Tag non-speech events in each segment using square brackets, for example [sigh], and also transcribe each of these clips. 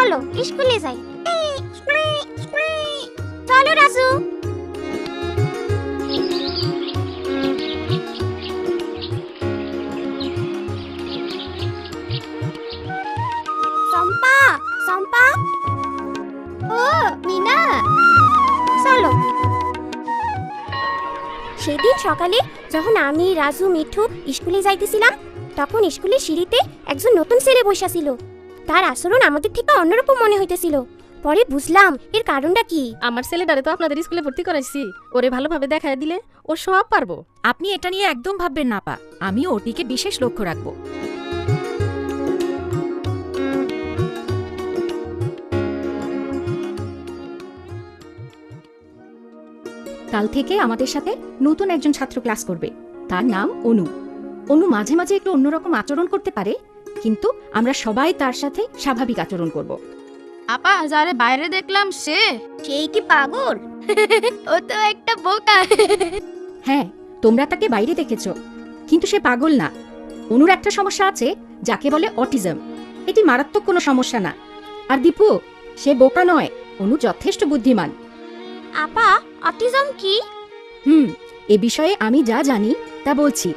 চলো, স্কুলে যাই। চলো, রাজু। সেদিন সকালে যখন আমি, রাজু, মিঠু স্কুলে যাইতেছিলাম, তখন স্কুলের সিঁড়িতে একজন নতুন ছেলে বসা ছিল তার আচরণ আমাদের থেকে অন্যরকম মনে হইতেছিল। পরে বুঝলাম এর কারণটা কি। আমার ছেলেটারে তো আপনাদের স্কুলে ভর্তি করাইছি। ওরে ভালোভাবে দেখায় দিলে ও সব পারব। আপনি এটা নিয়ে একদম ভাববেন না পা আমি ওর দিকে বিশেষ লক্ষ্য রাখব। কাল থেকে আমাদের সাথে নতুন একজন ছাত্র ক্লাস করবে। তার নাম অনু। অনু মাঝে মাঝে একটু অন্যরকম আচরণ করতে পারে কিন্তু আমরা সবাই তার সাথে স্বাভাবিক আচরণ করব। আপা যারে বাইরে দেখলাম সে। সেই কি পাগল? [laughs] ও তো একটা বোকা। [laughs] হ্যাঁ তোমরা তাকে বাইরে দেখেছ কিন্তু সে পাগল না। অনুর একটা সমস্যা আছে যাকে বলে অটিজম। এটি মারাত্মক কোনো সমস্যা না। আর দীপু সে বোকা নয় অনু যথেষ্ট বুদ্ধিমান। আপা অটিজম কি? হুম এ বিষয়ে আমি যা জানি তা বলছি।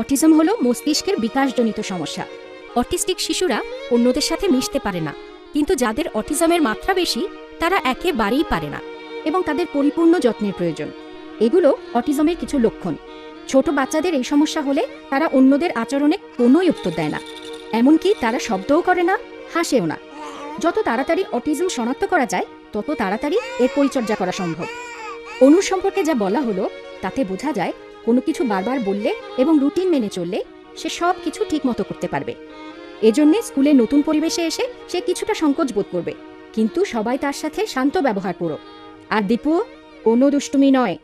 অটিজম হলো মস্তিষ্কের বিকাশজনিত সমস্যা। অটিস্টিক শিশুরা অন্যদের সাথে মিশতে পারে না, কিন্তু যাদের অটিজমের মাত্রা বেশি, তারা একেবারেই পারে না এবং তাদের পরিপূর্ণ যত্নের প্রয়োজন। এগুলো অটিজমের কিছু লক্ষণ। ছোট বাচ্চাদের এই সমস্যা হলে তারা অন্যদের আচরণে কোনোই উত্তর দেয় না। এমনকি তারা শব্দও করে না, হাসেও না। যত তাড়াতাড়ি অটিজম শনাক্ত করা যায়, তত তাড়াতাড়ি এর পরিচর্যা করা সম্ভব। অনুর সম্পর্কে যা বলা হলো, তাতে বোঝা যায় কোনো কিছু বারবার বললে এবং রুটিন মেনে চললে সে সব কিছু ঠিকমতো করতে পারবে। এজন্যে স্কুলে নতুন পরিবেশে এসে সে কিছুটা সংকোচ বোধ করবে। কিন্তু সবাই তার সাথে শান্ত ব্যবহার করো। আর দীপু কোনো দুষ্টুমি নয়।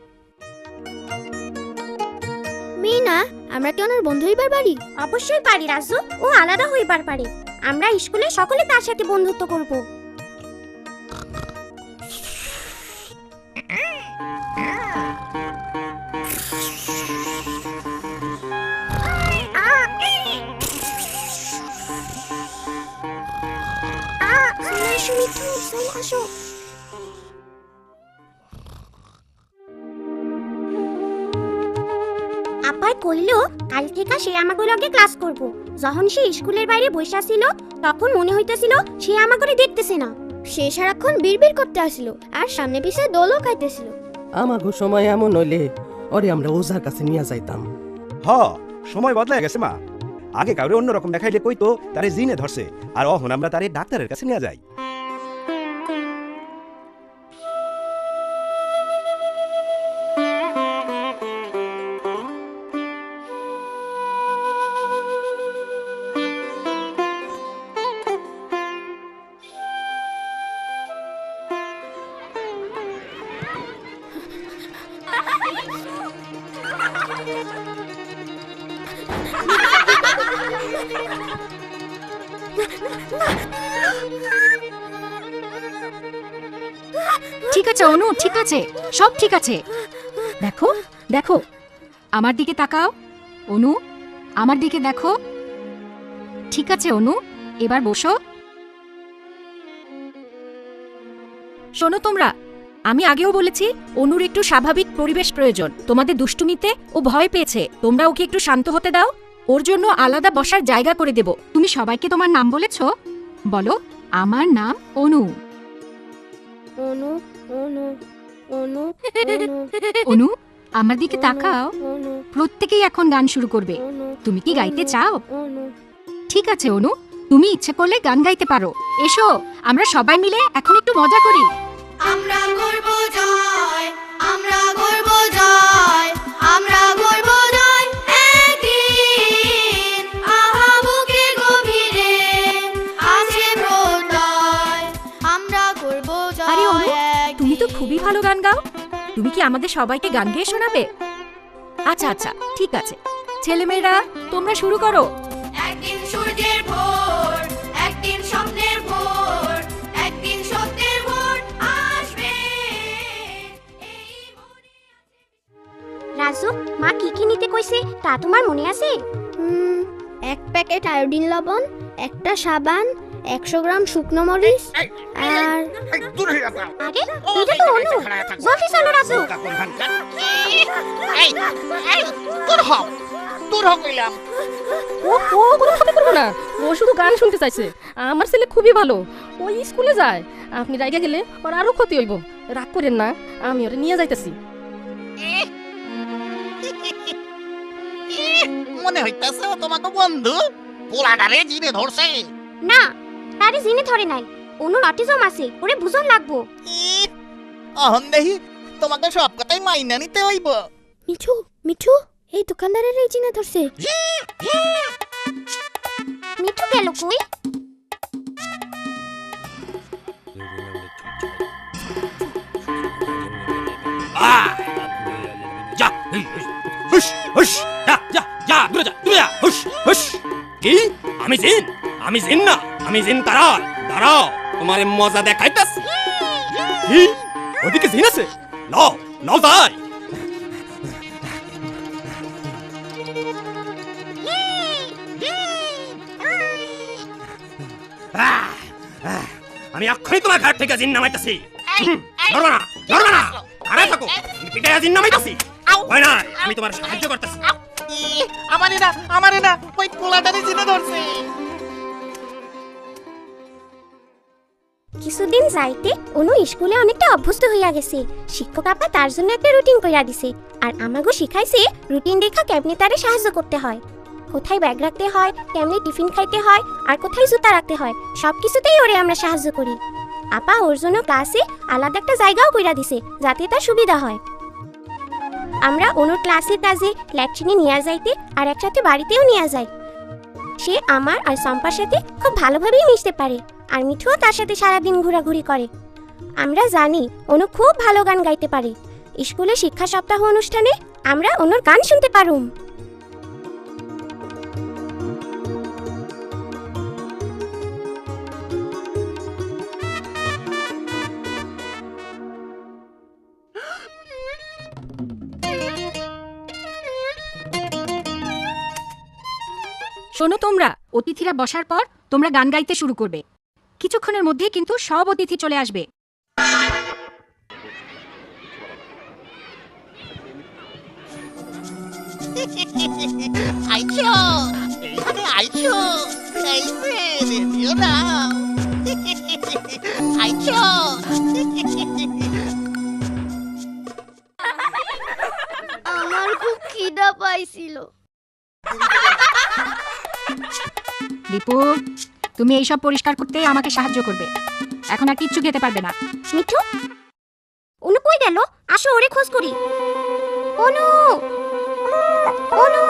মিনা আমরা কি ওনার বন্ধু হইবার পারি অবশ্যই পারি রাজু। ও আলাদা হইবার পারে। আমরা স্কুলে সকলে তার সাথে বন্ধুত্ব করব। কইল কাল থেকে সে আমাকে লগে ক্লাস করব। যখন সে স্কুলের বাইরে বসা ছিল তখন মনে হইতেছিল সে আমাকে দেখতেছে না। সে সারাক্ষণ বিড়বিড় করতে আসছিল আর সামনে পিছে দোলও খাইতেছিল। আমাগো সময় এমন হইলে ওরে আমরা ওজার কাছে নিয়ে যাইতাম। হ সময় বদলায় গেছে মা। আগে কাউরে অন্যরকম দেখাইলে কইতো তারে জিনে ধরছে আর অহন আমরা তারে ডাক্তারের কাছে নিয়ে যাই। ঠিক আছে, অনু, ঠিক আছে, সব ঠিক আছে। দেখো দেখো, আমার দিকে তাকাও, অনু, আমার দিকে দেখো। ঠিক আছে, অনু, এবার বসো। শোনো তোমরা আমি আগেও বলেছি অনুর একটু স্বাভাবিক পরিবেশ প্রয়োজন। তোমাদের দুষ্টুমিতে ও ভয় পেয়েছে। তোমরা ওকে একটু শান্ত হতে দাও। ওর জন্য আলাদা বসার জায়গা করে দেব। তুমি সবাইকে তোমার নাম বলেছ? বলো আমার নাম অনু। অনু অনু অনু অনু। অনু আমার দিকে তাকাও। প্রত্যেকেই এখন গান শুরু করবে। তুমি কি গাইতে চাও? ঠিক আছে অনু। তুমি ইচ্ছে করলে গান গাইতে পারো। এসো আমরা সবাই মিলে এখন একটু মজা করি। আমরা করব জয় আমরা করব জয় আমরা করব জয় একদিন। আহা বুকে গভীরে আছে প্রত্যয় আমরা করব আরে অনু, তুমি তো খুবই ভালো গান গাও। তুমি কি আমাদের সবাইকে গান গেয়ে শোনাবে? আচ্ছা আচ্ছা ঠিক আছে। ছেলেমেয়েরা তোমরা শুরু করো। রাজু মা কি কি নিতে কইছে? তা তোমার মনে আছে? এক প্যাকেট আয়োডিন লবণ একটা সাবান একশো গ্রাম শুকনো মরিচ আর আরে এটা তো অনু জলদি চলো রাজু। ও ও কোনো ক্ষতি করব না। ও শুধু গান শুনতে চাইছে। আমার ছেলে খুবই ভালো। ওই স্কুলে যায়। আপনি রাইগা গেলে ওর আরও ক্ষতি হইব। রাগ করেন না। আমি ওরে নিয়ে যাইতেছি। মনে হইতাছে ও তোমাকে বন্ধু। পোলাটারে জিনে ধরছে। না তারে জিনে ধরে নাই। অনুর অটিজম আছে ওরে বুঝন লাগবো। অহন দেহি তোমাকে সব কথাই মাইনা নিতে হইব। মিঠু মিঠু এই দোকানদারের এই জিনে ধরছে। মিঠু গেল কই? আমি জিন আমি জিন না আমি জিন তারা দাঁড়াও তোমার মজা দেখাইতাছি। কি ওদিকে জিন আছে? লও লও যাই। আমি এক্ষুনি তোমার ঘাট থেকে জিন নামাইতাছি। ধরবা না ধরবা না। আরে থাকো আমি পিটাইয়া জিন নামাইতাছি। হয় না আমি তোমার সাহায্য করতেছি। আমারে না আমারে না ওই পোলাডারে জিনে ধরছে। কিছুদিন যাইতে অনু স্কুলে অনেকটা অভ্যস্ত হইয়া গেছে। শিক্ষক আপা তার জন্য একটা রুটিন কইরা দিছে। আর আমাগো শিখাইছে রুটিন রেখা কেমনে তারে সাহায্য করতে হয়। কোথায় ব্যাগ রাখতে হয় কেমনে টিফিন খাইতে হয় আর কোথায় জুতা রাখতে হয় সব কিছুতেই ওরে আমরা সাহায্য করি। আপা ওর জন্য ক্লাসে আলাদা একটা জায়গাও কইরা দিছে যাতে তার সুবিধা হয়। আমরা অন্য ক্লাসের কাজে ল্যাট্রিনে নিয়ে যাইতে আর একসাথে বাড়িতেও নিয়ে যাই। সে আমার আর সম্পার সাথে খুব ভালোভাবেই মিশতে পারে আর মিঠুও তার সাথে সারাদিন ঘোরাঘুরি করে। আমরা জানি অনু খুব ভালো গান গাইতে পারে। স্কুলে শিক্ষা সপ্তাহ অনুষ্ঠানে আমরা অনুর গান শুনতে পারুম। শোনো তোমরা অতিথিরা বসার পর তোমরা গান গাইতে শুরু করবে। কিছুক্ষণের মধ্যে কিন্তু সব অতিথি চলে আসবে। আইছো এইখানে আইছো এই যে রেডিও নাও আইছো। আমার খুব খিদা পাইছিল। দীপু তুমি এইসব পরিষ্কার করতে আমাকে সাহায্য করবে। এখন আর কিচ্ছু খেতে পারবে না। মিঠু? অনু কই গেল? আসো, ওরে খোঁজ করি। অনু! অনু!